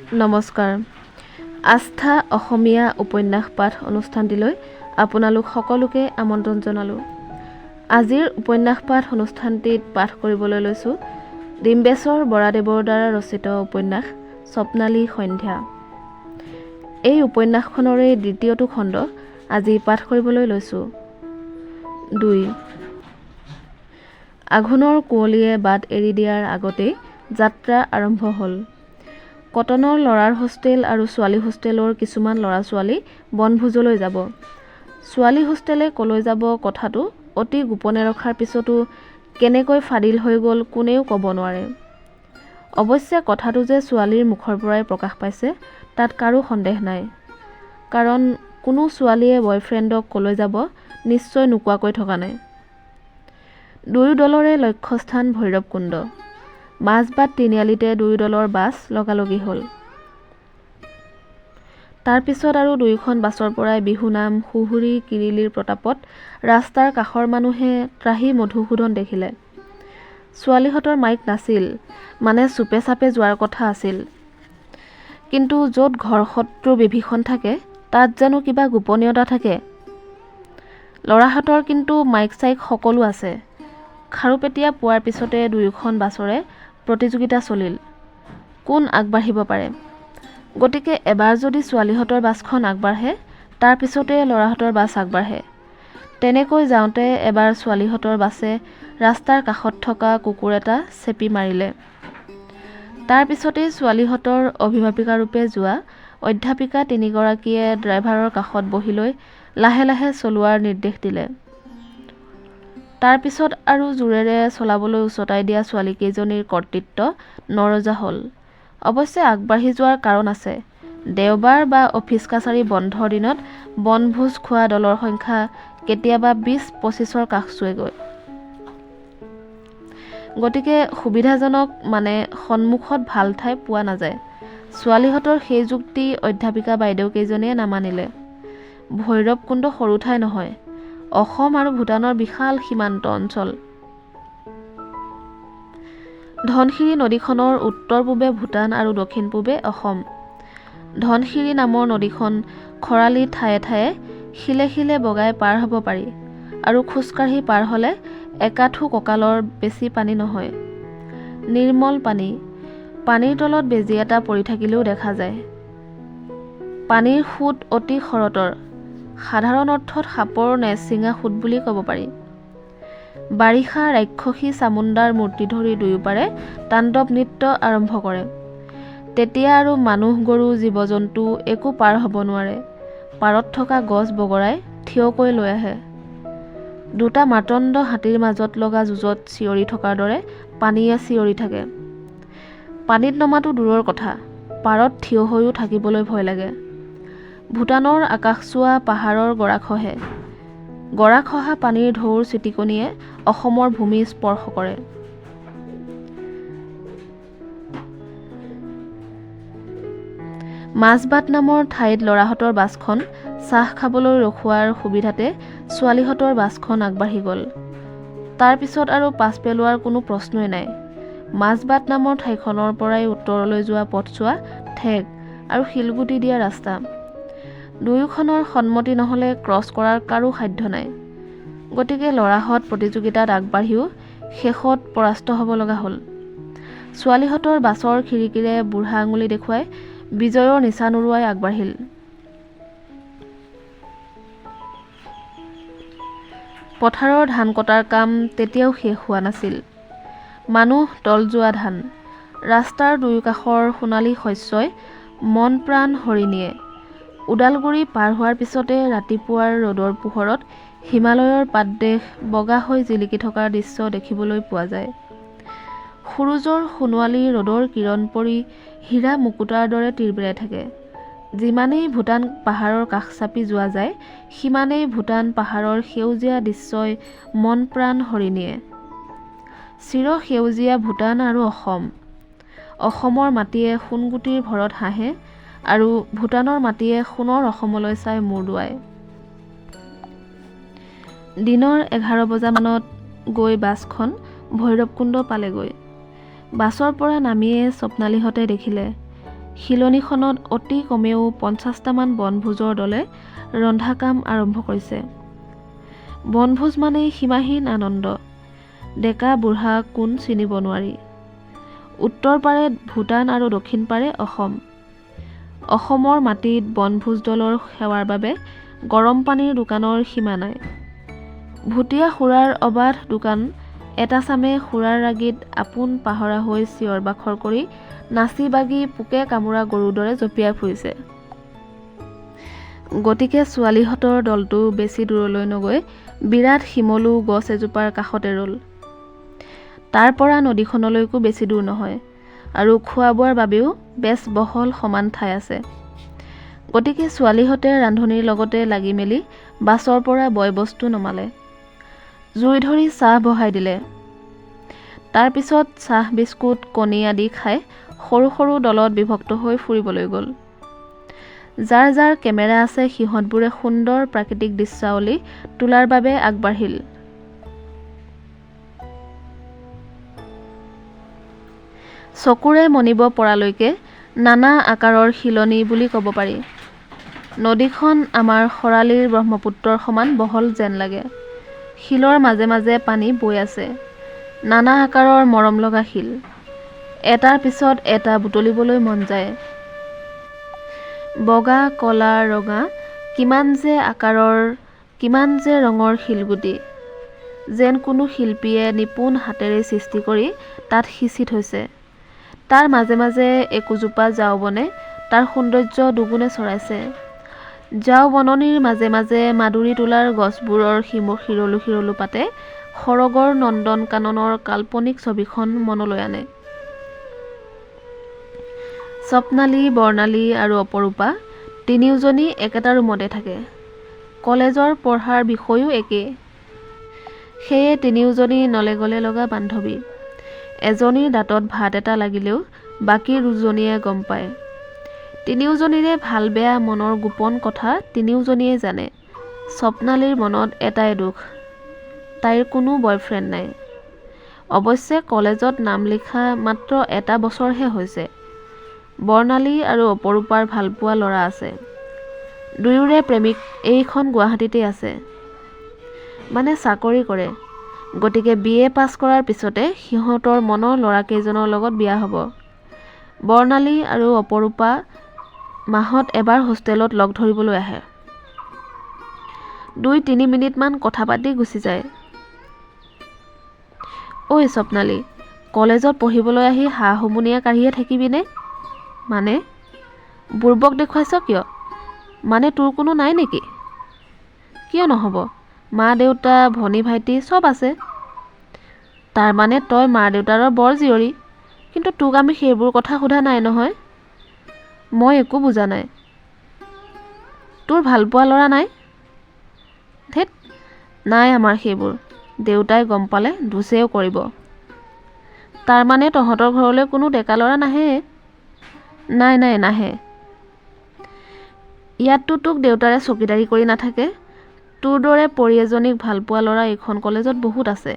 নমস্কাৰ। আস্থা অসমীয়া উপন্যাস পাঠ অনুষ্ঠানটিলৈ আপোনালোক সকলোকে আমন্ত্ৰণ জনালোঁ। আজিৰ উপন্যাস পাঠ অনুষ্ঠানটিত পাঠ কৰিবলৈ লৈছোঁ ডিম্বেশ্বৰ বৰাদেৱৰ দ্বাৰা ৰচিত উপন্যাস স্বপ্নালী সন্ধ্যা। এই উপন্যাসখনৰে দ্বিতীয়টো খণ্ড আজি পাঠ কৰিবলৈ লৈছোঁ। দুই। আঘোণৰ কুঁৱলীয়ে বাট এৰি দিয়াৰ আগতেই যাত্ৰা আৰম্ভ হ'ল। কটনৰ ল'ৰাৰ হোষ্টেল আৰু ছোৱালী হোষ্টেলৰ কিছুমান ল'ৰা ছোৱালী বনভোজলৈ যাব। ছোৱালী হোষ্টেলে ক'লৈ যাব কথাটো অতি গোপনে ৰখাৰ পিছতো কেনেকৈ ফাদিল হৈ গ'ল কোনেও ক'ব নোৱাৰে। অৱশ্যে কথাটো যে ছোৱালীৰ মুখৰ পৰাই প্ৰকাশ পাইছে তাত কাৰো সন্দেহ নাই। কাৰণ কোনো ছোৱালীয়ে বয়ফ্ৰেণ্ডক ক'লৈ যাব নিশ্চয় নোকোৱাকৈ থকা নাই। দুয়ো দলৰে লক্ষ্যস্থান ভৈৰৱকুণ্ড। মাজবাট তিনিআলিতে দুয়ো দলৰ বাছ লগালগি হ'ল। তাৰ পিছত আৰু দুয়োখন বাছৰ পৰাই বিহুনাম সুহুৰি কিৰিলিৰ প্ৰতাপত ৰাস্তাৰ কাষৰ মানুহে ত্ৰাহি মধুসূদন দেখিলে। ছোৱালীহঁতৰ মাইক নাছিল মানে চুপে চাপে যোৱাৰ কথা আছিল। কিন্তু য'ত ঘৰ শত্ৰু বিভীষণ থাকে তাত জানো কিবা গোপনীয়তা থাকে। ল'ৰাহঁতৰ কিন্তু মাইক চাইক সকলো আছে। খাৰুপেটীয়া পোৱাৰ পিছতে দুয়োখন বাছৰে প্ৰতিযোগিতা চলিল। কোন আগবাঢ়িব পাৰে? গতিকে এবাৰ যদি ছোৱালীহঁতৰ বাছখন আগবাঢ়ে তাৰ পিছতে ল'ৰাহঁতৰ বাছ আগবাঢ়ে। তেনেকৈ যাওঁতে এবাৰ ছোৱালীহঁতৰ বাছে ৰাস্তাৰ কাষত থকা কুকুৰ এটা চেপি মাৰিলে। তাৰ পিছতেই ছোৱালীহঁতৰ অভিভাৱিকাৰূপে যোৱা অধ্যাপিকা তিনিগৰাকীয়ে ড্ৰাইভাৰৰ কাষত বহি লৈ লাহে লাহে চলোৱাৰ নিৰ্দেশ দিলে। তাৰ পিছত আৰু জোৰেৰে চলাবলৈ উচতাই দিয়া ছোৱালীকেইজনীৰ কৰ্তৃত্ব নৰজা হ'ল। অৱশ্যে আগবাঢ়ি যোৱাৰ কাৰণ আছে। দেওবাৰ বা অফিচ কাছাৰী বন্ধৰ দিনত বনভোজ খোৱা দলৰ সংখ্যা কেতিয়াবা বিছ পঁচিছৰ কাষ চুৱেগৈ। গতিকে সুবিধাজনক মানে সন্মুখত ভাল ঠাই পোৱা নাযায়। ছোৱালীহঁতৰ সেই যুক্তি অধ্যাপিকা বাইদেউকেইজনীয়ে নামানিলে। ভৈৰৱকুণ্ড সৰু ঠাই নহয়। অসম আৰু ভূটানৰ বিশাল সীমান্ত অঞ্চল। ধনশিৰি নদীখনৰ উত্তৰ পূবে ভূটান আৰু দক্ষিণ পূবে অসম। ধনশিৰি নামৰ নদীখন খৰালি ঠায়ে ঠায়ে শিলে শিলে বগাই পাৰ হ'ব পাৰি আৰু খোজকাঢ়ি পাৰ হ'লে একাঠু কঁকালৰ বেছি পানী নহয়। নিৰ্মল পানী পানীৰ তলত বেজী এটা পৰি থাকিলেও দেখা যায়। পানীৰ সোঁত অতি খৰতৰ। সাধাৰণ অৰ্থত সাপৰ নেচিঙা সোঁত বুলি ক'ব পাৰি। বাৰিষা ৰাক্ষসী চামুণ্ডাৰ মূৰ্তি ধৰি দুয়োপাৰে তাণ্ডৱ নৃত্য আৰম্ভ কৰে। তেতিয়া আৰু মানুহ গৰু জীৱ জন্তু একো পাৰ হ'ব নোৱাৰে। পাৰত থকা গছ বগৰাই থিয়কৈ লৈ আহে। দুটা মাতণ্ড হাতীৰ মাজত লগা যুঁজত চিঞৰি থকাৰ দৰে পানীয়ে চিঞৰি থাকে। পানীত নমাটো দূৰৰ কথা। পাৰত থিয় হৈও থাকিবলৈ ভয় লাগে। ভূটানৰ আকাশচোৱা পাহাৰৰ গৰাখহে গৰাখহা পানীৰ ঢৌৰ চিটিকনিয়ে অসমৰ ভূমি স্পৰ্শ কৰে। মাজবাট নামৰ ঠাইত ল'ৰাহঁতৰ বাছখন চাহ খাবলৈ ৰখোৱাৰ সুবিধাতে ছোৱালীহঁতৰ বাছখন আগবাঢ়ি গ'ল। তাৰ পিছত আৰু পাছ পেলোৱাৰ কোনো প্ৰশ্নই নাই। মাজবাট নামৰ ঠাইখনৰ পৰাই উত্তৰলৈ যোৱা পথছোৱা ঠেক আৰু শিলগুটি দিয়া ৰাস্তা। দুয়োখনৰ সন্মতি নহ'লে ক্ৰছ কৰাৰ কাৰো সাধ্য নাই। গতিকে ল'ৰাহঁত প্ৰতিযোগিতাত আগবাঢ়িও শেষত পৰাস্ত হ'ব লগা হ'ল। ছোৱালীহঁতৰ বাছৰ খিৰিকীৰে বুঢ়া আঙুলি দেখুৱাই বিজয়ৰ নিচান উৰুৱাই আগবাঢ়িল। পথাৰৰ ধান কটাৰ কাম তেতিয়াও শেষ হোৱা নাছিল। মানুহ তল যোৱা ধান। ৰাস্তাৰ দুয়োকাষৰ সোণালী শস্যই মন প্ৰাণ হৰি নিয়ে ওদালগুৰি পাৰ হোৱাৰ পিছতে ৰাতিপুৱাৰ ৰ'দৰ পোহৰত হিমালয়ৰ পাদদেশ বগা হৈ জিলিকি থকাৰ দৃশ্য দেখিবলৈ পোৱা যায়। সূৰুজৰ সোণোৱালী ৰ'দৰ কিৰণ পৰি হীৰা মুকুতাৰ দৰে তিৰবিৰাই থাকে। যিমানেই ভূটান পাহাৰৰ কাষ চাপি যোৱা যায় সিমানেই ভূটান পাহাৰৰ সেউজীয়া দৃশ্যই মন প্ৰাণ হৰি নিয়ে। চিৰ সেউজীয়া ভূটান আৰু অসম। অসমৰ মাটিয়ে সোণগুটিৰ ভৰত হাঁহে আৰু ভূটানৰ মাটিয়ে সোণৰ অসমলৈ চাই মূৰ দোৱায়। দিনৰ এঘাৰ বজামানত গৈ বাছখন ভৈৰৱকুণ্ড পালেগৈ। বাছৰ পৰা নামিয়ে স্বপ্নালীহঁতে দেখিলে শিলনিখনত অতি কমেও পঞ্চাছটামান বনভোজৰ দলে ৰন্ধা কাম আৰম্ভ কৰিছে। বনভোজ মানেই সীমাহীন আনন্দ। ডেকা বুঢ়া কোন চিনিব নোৱাৰি। উত্তৰ পাৰে ভূটান আৰু দক্ষিণ পাৰে অসম। অসমৰ মাটিত বনভোজ দলৰ সেৱাৰ বাবে গৰম পানীৰ দোকানৰ সীমা নাই। ভুটীয়া খুৰাৰ অবাধ দোকান এটা চামে খুৰাৰ ৰাগীত আপোন পাহৰা হৈ চিঞৰ বাখৰ কৰি নাচি বাগি পোকে কামোৰা গৰুৰ দৰে জঁপিয়াই ফুৰিছে। গতিকে ছোৱালীহঁতৰ দলটো বেছি দূৰলৈ নগৈ বিৰাট শিমলু গছ এজোপাৰ কাষতে ৰ'ল। তাৰ পৰা নদীখনলৈকো বেছি দূৰ নহয়। আৰু খোৱা বোৱাৰ বাবেও বেছ বহল সমান ঠাই আছে। গতিকে ছোৱালীহঁতে ৰান্ধনিৰ লগতে লাগি মেলি বাছৰ পৰা বয় বস্তু নমালে। জুই ধৰি চাহ বহাই দিলে। তাৰপিছত চাহ বিস্কুট কণী আদি খাই সৰু সৰু দলত বিভক্ত হৈ ফুৰিবলৈ গ'ল। যাৰ যাৰ কেমেৰা আছে সিহঁতবোৰে সুন্দৰ প্ৰাকৃতিক দৃশ্যাৱলী তোলাৰ বাবে আগবাঢ়িল। চকুৰে মনিব পৰালৈকে নানা আকাৰৰ শিলনি বুলি ক'ব পাৰি। নদীখন আমাৰ খৰালিৰ ব্ৰহ্মপুত্ৰৰ সমান বহল যেন লাগে। শিলৰ মাজে মাজে পানী বৈ আছে। নানা আকাৰৰ মৰম লগা শিল। এটাৰ পিছত এটা বুটলিবলৈ মন যায়। বগা কলা ৰঙা কিমান যে আকাৰৰ কিমান যে ৰঙৰ শিলগুটি। যেন কোনো শিল্পীয়ে নিপুণ হাতেৰে সৃষ্টি কৰি তাত সিঁচি থৈছে। তাৰ মাজে মাজে একোজোপা ঝাওবনে তাৰ সৌন্দৰ্য দুগুণে চৰাইছে। ঝাওবননিৰ মাজে মাজে মাদুৰি তোলাৰ গছবোৰৰ শিমু শিৰলো শিৰলো পাতে সৰগৰ নন্দন কাননৰ কাল্পনিক ছবিখন মনলৈ আনে। স্বপ্নালী বৰ্ণালী আৰু অপৰূপা তিনিওজনী একেটা ৰুমতে থাকে। কলেজৰ পঢ়াৰ বিষয়ো একেই। সেয়ে তিনিওজনী নলে গলে লগা বান্ধৱী। এজনীৰ দাঁতত ভাত এটা লাগিলেও বাকী দুজনীয়ে গম পায়। তিনিওজনীৰে ভাল বেয়া মনৰ গোপন কথা তিনিওজনীয়ে জানে। স্বপ্নালীৰ মনত এটাই দুখ তাইৰ কোনো বয়ফ্ৰেণ্ড নাই। অৱশ্যে কলেজত নাম লিখা মাত্ৰ এটা বছৰহে হৈছে। বৰ্ণালী আৰু অপৰূপাৰ ভালপোৱা ল'ৰা আছে। দুয়োৰে প্ৰেমিক এইখন গুৱাহাটীতেই আছে। মানে চাকৰি কৰে। গতিকে বি এ পাছ কৰাৰ পিছতে সিহঁতৰ মনৰ ল'ৰাকেইজনৰ লগত বিয়া হ'ব। বৰ্ণালী আৰু অপৰূপা মাহত এবাৰ হোষ্টেলত লগ ধৰিবলৈ আহে। দুই তিনি মিনিটমান কথা পাতি গুচি যায়। ঐ স্বপ্নালী কলেজত পঢ়িবলৈ আহি সা হুমুনিয়া কাঢ়িয়ে থাকিবিনে মানে? বুৰ্বক দেখুৱাইছ কিয়? মানে তোৰ কোনো নাই নেকি? কিয় নহ'ব? মা দেউতা ভনী ভাইটি চব আছে। তাৰমানে তই মা দেউতাৰৰ বৰ জীয়ৰী কিন্তু তোক আমি সেইবোৰ কথা সোধা নাই নহয়। মই একো বুজা নাই। তোৰ ভালপোৱা ল'ৰা নাই? ধেত নাই আমাৰ সেইবোৰ। দেউতাই গম পালে দুচেও কৰিব। তাৰমানে তহঁতৰ ঘৰলৈ কোনো ডেকা ল'ৰা নাহে? নাই নাই নাহে। ইয়াততো তোক দেউতাৰে চকীদাৰী কৰি নাথাকে। তোৰ দৰে পৰী এজনীক ভালপোৱা ল'ৰা এইখন কলেজত বহুত আছে।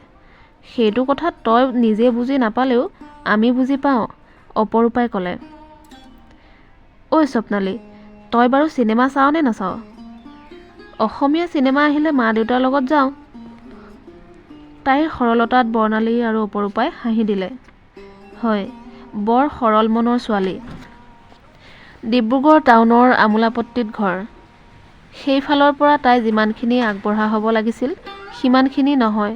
সেইটো কথা তই নিজে বুজি নাপালেও আমি বুজি পাওঁ অপৰূপাই ক'লে। ঐ স্বপ্নালী তই বাৰু চিনেমা চাৱ নে নাচাৱ? অসমীয়া চিনেমা আহিলে মা দেউতাৰ লগত যাওঁ। তাইৰ সৰলতাত বৰ্ণালী আৰু অপৰূপাই হাঁহি দিলে। হয় বৰ সৰল মনৰ ছোৱালী। ডিব্ৰুগড় টাউনৰ আমোলাপট্টিত ঘৰ। সেইফালৰ পৰা তাই যিমানখিনি আগবঢ়া হ'ব লাগিছিল সিমানখিনি নহয়।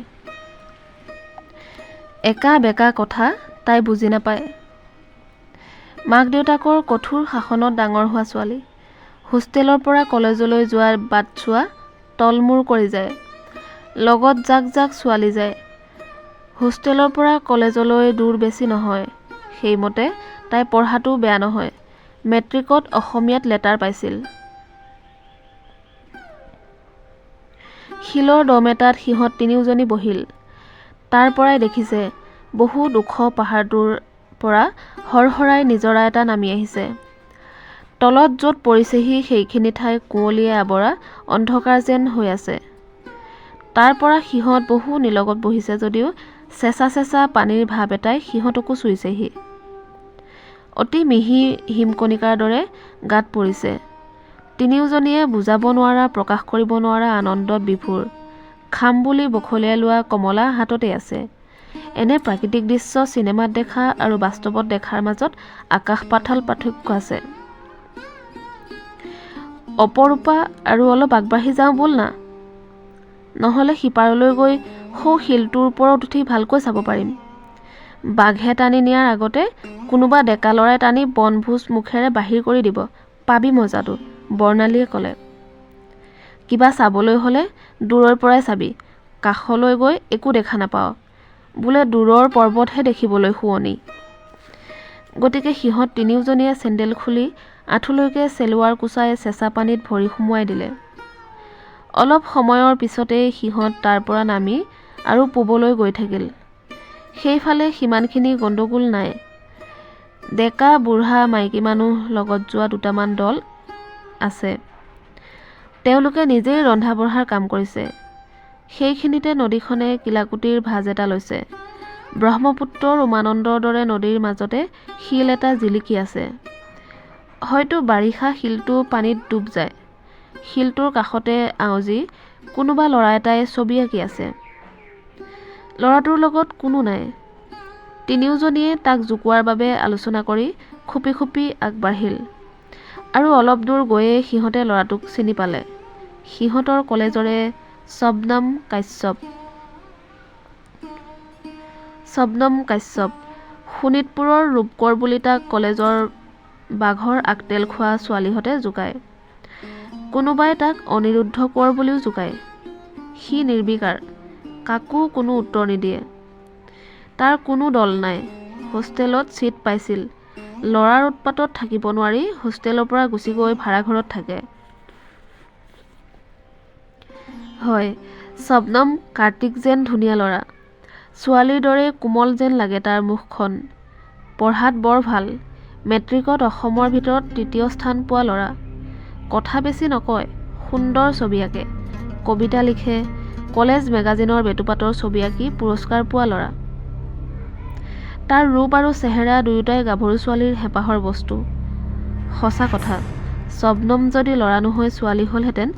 একা বেকা কথা তাই বুজি নাপায়। মাক দেউতাকৰ কঠোৰ শাসনত ডাঙৰ হোৱা ছোৱালী হোষ্টেলৰ পৰা কলেজলৈ যোৱাৰ বাটচোৱা তলমূৰ কৰি যায় লগত জাক জাক ছোৱালী যায়। হোষ্টেলৰ পৰা কলেজলৈ দূৰ বেছি নহয় সেইমতে তাই পঢ়াটো বেয়া নহয়। মেট্ৰিকত অসমীয়াত লেটাৰ পাইছিল। শিলৰ দম এটাত সিহঁত তিনিওজনী বহিল। তাৰ পৰাই দেখিছে বহুত ওখ পাহাৰটোৰ পৰা হৰহৰাই নিজৰা এটা নামি আহিছে। তলত য'ত পৰিছেহি সেইখিনি ঠাই কুঁৱলীয়ে আৱৰা অন্ধকাৰ যেন হৈ আছে। তাৰ পৰা সিহঁত বহু নিলগত বহিছে যদিও চেঁচা চেঁচা পানীৰ ভাৱ এটাই সিহঁতকো চুইছেহি। অতি মিহি হিমকণিকাৰ দৰে গাত পৰিছে। তিনিওজনীয়ে বুজাব নোৱাৰা প্ৰকাশ কৰিব নোৱাৰা আনন্দত বিভোৰ। খাম বুলি বখলিয়াই লোৱা কমলা হাততেই আছে। এনে প্ৰাকৃতিক দৃশ্য চিনেমাত দেখা আৰু বাস্তৱত দেখাৰ মাজত আকাশ পাতাল পাৰ্থক্য আছে। অপৰূপা আৰু অলপ আগবাঢ়ি যাওঁ ব'ল না। নহ'লে সিপাৰলৈ গৈ সৌ শিলটোৰ ওপৰত উঠি ভালকৈ চাব পাৰিম। বাঘে টানি নিয়াৰ আগতে কোনোবা ডেকা ল'ৰাই টানি বনভোজ মুখেৰে বাহিৰ কৰি দিব। পাবি মজাটো। বৰ্ণালীয়ে ক'লে কিবা চাবলৈ হ'লে দূৰৈৰ পৰাই চাবি কাষলৈ গৈ একো দেখা নাপাওঁ বোলে দূৰৰ পৰ্বতহে দেখিবলৈ শুৱনি। গতিকে সিহঁত তিনিওজনীয়ে চেণ্ডেল খুলি আঁঠুলৈকে চেলোৱাৰ কোচাই চেঁচা পানীত ভৰি সুমুৱাই দিলে। অলপ সময়ৰ পিছতেই সিহঁত তাৰ পৰা নামি আৰু পূবলৈ গৈ থাকিল। সেইফালে সিমানখিনি গণ্ডগোল নাই। ডেকা বুঢ়া মাইকী মানুহ লগত যোৱা দুটামান দল আছে। তেওঁলোকে নিজেই ৰন্ধা বঢ়াৰ কাম কৰিছে। সেইখিনিতে নদীখনে কিলাকুটিৰ ভাজ এটা লৈছে। ব্ৰহ্মপুত্ৰৰ উমানন্দৰ দৰে নদীৰ মাজতে শিল এটা জিলিকি আছে। হয়তো বাৰিষা শিলটো পানীত ডুব যায়। শিলটোৰ কাষতে আউজি কোনোবা ল'ৰা এটাই ছবি আঁকি আছে। ল'ৰাটোৰ লগত কোনো নাই। তিনিওজনীয়ে তাক জোকোৱাৰ বাবে আলোচনা কৰি খুপি খুপি আগবাঢ়িল। আৰু অলপ দূৰ গৈয়ে সিহঁতে ল'ৰাটোক চিনি পালে। সিহঁতৰ কলেজৰে শবনম কাশ্যপ। শবনম কাশ্যপ শোণিতপুৰৰ ৰূপকোঁৱৰ বুলি তাক কলেজৰ বাঘৰ আগতেল খোৱা ছোৱালীহঁতে জোকায়। কোনোবাই তাক অনিৰুদ্ধ কোঁৱৰ বুলিও জোকায়। সি নিৰ্বিকাৰ কাকো কোনো উত্তৰ নিদিয়ে। তাৰ কোনো দল নাই। হোষ্টেলত ছিট পাইছিল। ল'ৰাৰ উৎপাতত থাকিব নোৱাৰি হোষ্টেলৰ পৰা গুচি গৈ ভাড়াঘৰত থাকে। হয় শবনম কাৰ্তিক যেন ধুনীয়া ল'ৰা। ছোৱালীৰ দৰে কোমল যেন লাগে তাৰ মুখখন। পঢ়াত বৰ ভাল। মেট্ৰিকত অসমৰ ভিতৰত তৃতীয় স্থান পোৱা ল'ৰা। কথা বেছি নকয় সুন্দৰ ছবি আঁকে। কবিতা লিখে কলেজ মেগাজিনৰ বেটুপাতৰ ছবি আঁকি পুৰস্কাৰ পোৱা ল'ৰা। তাৰ ৰূপ আৰু চেহেৰা দুয়োটাই গাভৰু ছোৱালীৰ হেঁপাহৰ বস্তু। সঁচা কথা শবনম যদি ল'ৰা নহৈ ছোৱালী হ'লহেঁতেন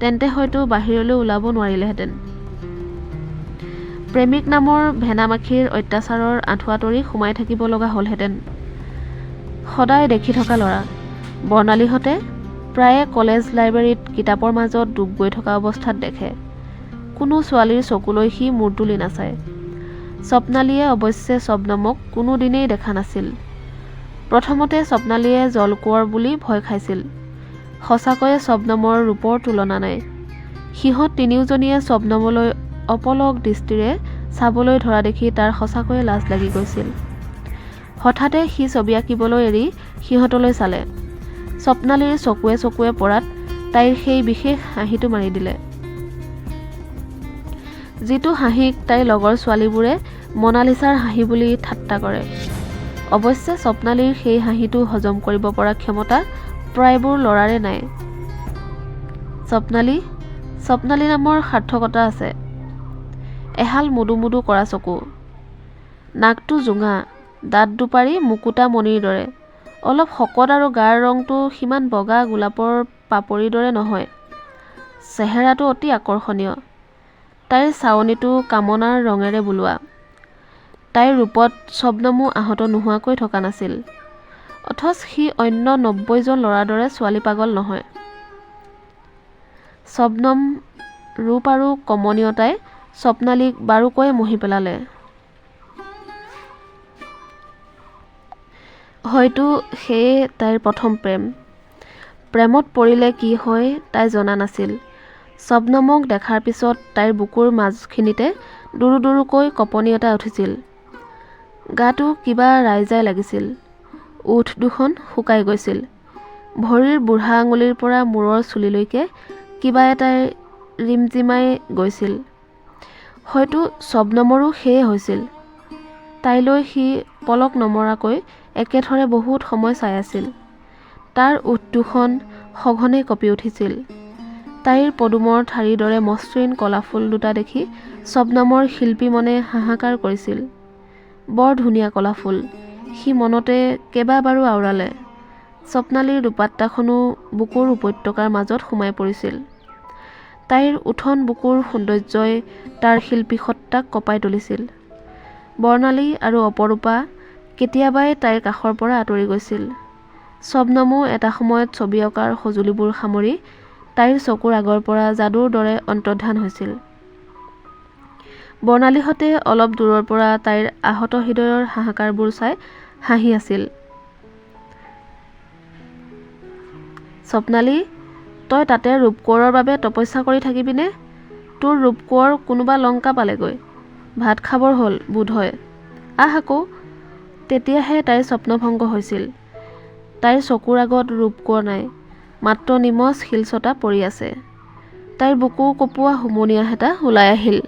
তেন্তে হয়তো বাহিৰলৈ ওলাব নোৱাৰিলেহেঁতেন। প্ৰেমিক নামৰ ভেনামাখিৰ অত্যাচাৰৰ আঁঠুৱা তৰি সোমাই থাকিব লগা হ'লহেঁতেন। সদায় দেখি থকা ল'ৰা বৰ্ণালীহঁতে প্ৰায়ে কলেজ লাইব্ৰেৰীত কিতাপৰ মাজত ডুব গৈ থকা অৱস্থাত দেখে। কোনো ছোৱালীৰ চকুলৈ সি মূৰ তুলি নাচায়। স্বপ্নালীয়ে অৱশ্যে শবনমক কোনো দিনেই দেখা নাছিল। প্ৰথমতে স্বপ্নালীয়ে জলকোঁৱৰ বুলি ভয় খাইছিল। সঁচাকৈয়ে শবনমৰ ৰূপৰ তুলনা নাই। সিহঁত তিনিওজনীয়ে শবনমলৈ অপলক দৃষ্টিৰে চাবলৈ ধৰা দেখি তাৰ সঁচাকৈয়ে লাজ লাগি গৈছিল। হঠাতে সি ছবি আঁকিবলৈ এৰি সিহঁতলৈ চালে। স্বপ্নালীৰ চকুৱে চকুৱে পৰাত তাইৰ সেই বিশেষ হাঁহিটো মাৰি দিলে। যিটো হাঁহিক তাইৰ লগৰ ছোৱালীবোৰে মনালিছাৰ হাঁহি বুলি ঠাট্টা কৰে। অৱশ্যে স্বপ্নালীৰ সেই হাঁহিটো হজম কৰিব পৰা ক্ষমতা প্ৰায়বোৰ ল'ৰাৰে নাই। স্বপ্নালী স্বপ্নালী নামৰ সাৰ্থকতা আছে। এহাল মুদু মুদু কৰা চকু। নাকটো জোঙা দাঁত দুপাৰি মুকুতা মণিৰ দৰে। অলপ শকত আৰু গাৰ ৰংটো সিমান বগা গোলাপৰ পাপৰিৰ দৰে নহয়। চেহেৰাটো অতি আকৰ্ষণীয়। তাইৰ চাৱনিটো কামনাৰ ৰঙেৰে বোলোৱা। তাইৰ ৰূপত শবনমো আহত নোহোৱাকৈ থকা নাছিল। অথচ সি অন্য নব্বৈজন ল'ৰাৰ দৰে ছোৱালী পাগল নহয়। শবনম ৰূপ আৰু কমনীয়তাই স্বপ্নালীক বাৰুকৈয়ে মহি পেলালে। হয়তো সেয়ে তাইৰ প্ৰথম প্ৰেম। প্ৰেমত পৰিলে কি হয় তাই জনা নাছিল। শবনমক দেখাৰ পিছত তাইৰ বুকুৰ মাজখিনিতে দুৰু দুৰুকৈ কঁপনি এটা উঠিছিল। গাটো কিবা ৰাইজাই লাগিছিল। ওঠ দুখন শুকাই গৈছিল। ভৰিৰ বুঢ়া আঙুলিৰ পৰা মূৰৰ চুলিলৈকে কিবা এটাই ৰিমজিমাই গৈছিল। হয়তো শবনমৰো সেয়ে হৈছিল। তাইলৈ সি পলক নমৰাকৈ একেথৰে বহুত সময় চাই আছিল। তাৰ ওঠ দুখন সঘনে কঁপি উঠিছিল। তাইৰ পদুমৰ ঠাৰিৰ দৰে মসৃণ কলা ফুল দুটা দেখি শবনমৰ শিল্পী মনে হাহাকাৰ কৰিছিল। বৰ ধুনীয়া কলা ফুল সি মনতে কেইবাবাৰো আওৰালে। স্বপ্নালীৰ দুপাত্তাখনো বুকুৰ উপত্যকাৰ মাজত সোমাই পৰিছিল। তাইৰ উঠন বুকুৰ সৌন্দৰ্যই তাৰ শিল্পী সত্তাক কঁপাই তুলিছিল। বৰ্ণালী আৰু অপৰূপা কেতিয়াবাই তাইৰ কাষৰ পৰা আঁতৰি গৈছিল। শবনমো এটা সময়ত ছবি অঁকাৰ সঁজুলিবোৰ সামৰি তাইৰ চকুৰ আগৰ পৰা যাদুৰ দৰে অন্তৰ্ধান হৈছিল। বৰ্ণালীহঁতে অলপ দূৰৰ পৰা তাইৰ আহত হৃদয়ৰ হাহাকাৰবোৰ চাই হাঁহি আছিল। স্বপ্নালী তই তাতে ৰূপকোঁৱৰৰ বাবে তপস্যা কৰি থাকিবিনে? তোৰ ৰূপকোঁৱৰ কোনোবা লংকা পালেগৈ। ভাত খাবৰ হ'ল বোধহয় আহ আকৌ তেতিয়াহে তাইৰ স্বপ্নভংগ হৈছিল। তাইৰ চকুৰ আগত ৰূপকোঁৱৰ নাই। মাত্ৰ নিমজ শিলচটা পৰি আছে। তাইৰ বুকু কঁপোৱা হুমুনিয়াহ এটা ওলাই আহিল।